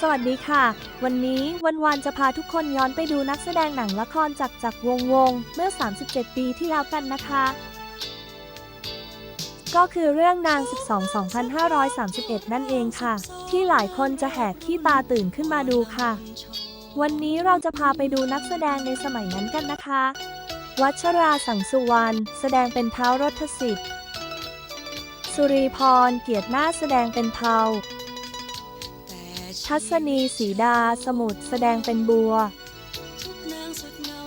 สวัสดีค่ะ วันนี้วันวานจะพาทุกคนย้อนไปดูนักแสดงหนังละครจากจากวงวง เมื่อ 37 ปีที่แล้วกันนะคะ ก็คือเรื่องนาง 12 2531 นั่นเองค่ะ ที่หลายคนจะแหกขี้ตาตื่นขึ้นมาดูค่ะ วันนี้เราจะพาไปดูนักแสดงในสมัยนั้นกันนะคะ วัชราสังสุวรรณแสดงเป็นเท้ารถสิทธิ์ สุรีพรเกียรตินาแสดงเป็นเทา ทัศนีสีดา สมุทรแสดงเป็นบัว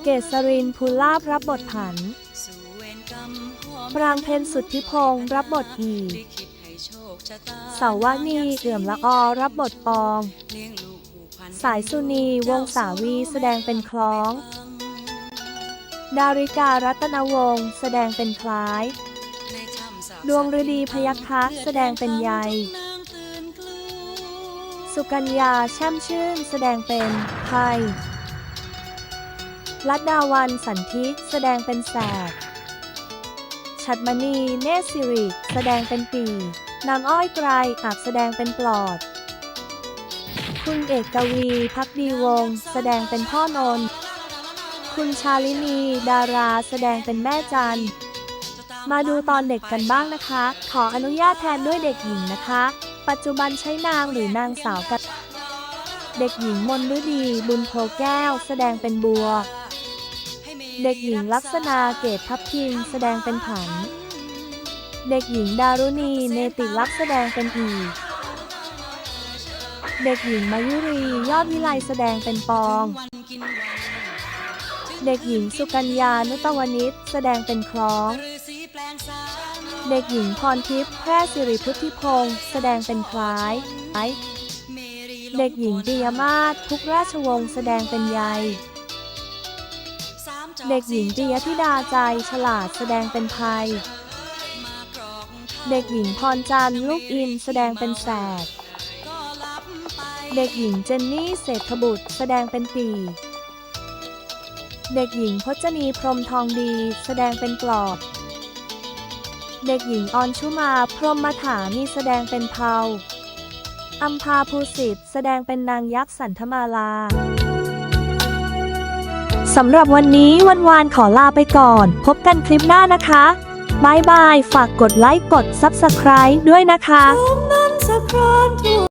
เกษรินภูลาภรับบทผัน ปรางเพนสุทธิพงศ์รับบทอีเสาวานีเอื่อมละออรับบทปอง สายสุนีวงศาวีแสดงเป็นคล้อง ดาริการัตนวงศ์แสดงเป็นคล้าย ดวงฤดีพยัคฆะแสดงเป็นใย สุกัญญาแช่มชื่น แสดงเป็นไพลัดดาวันสันทิแสดงเป็นแสก ชัดมณีเนตรสิริ แสดงเป็นปีนางอ้อยไกรอาจแสดงเป็นปลอด คุณเอกกวีพักดีวงศ์แสดงเป็นพ่อนนคุณชาลินี ดาราแสดงเป็นแม่จัน มาดูตอนเด็กกันบ้างนะคะ ขออนุญาตแทนด้วยเด็กหญิงนะคะ ปัจจุบันใช้นางหรือนางสาวกันเด็กหญิงมนฤดีบุญโพแก้ว แสดงเป็นบัว เด็กหญิงลักษณาเกตทับทิมแสดงเป็นผัน เด็กหญิงดารุณีเนติลักษณ์แสดงเป็นอีเด็กหญิงมายุรียอดวิไลแสดงเป็นปอง เด็กหญิงสุกัญญานุตวนิชแสดงเป็นคล้อง เด็กหญิงพรทิพย์แพร่สิริพุทธิพงศ์แสดงเป็นคล้ายเด็กหญิงปิยมาศทุกราชวงศ์แสดงเป็นใยเด็กหญิงปิยธิดาใจฉลาดแสดงเป็นภัย เด็กหญิงพรจันทร์ลูกอินแสดงเป็นแสด เด็กหญิงเจนนี่เศรษฐบุตรแสดงเป็นปี เด็กหญิงพจนีพรหมทองดีแสดงเป็นปลอบ เด็กหญิงออนชุมา พรหมถามีแสดงเป็นเพาอัมพาภูสิทธิ์แสดงเป็นนางยักษ์สันธมาลา สำหรับวันนี้วันวานขอลาไปก่อน พบกันคลิปหน้านะคะบายบาย ฝากกดไลค์ กด Subscribe ด้วยนะคะ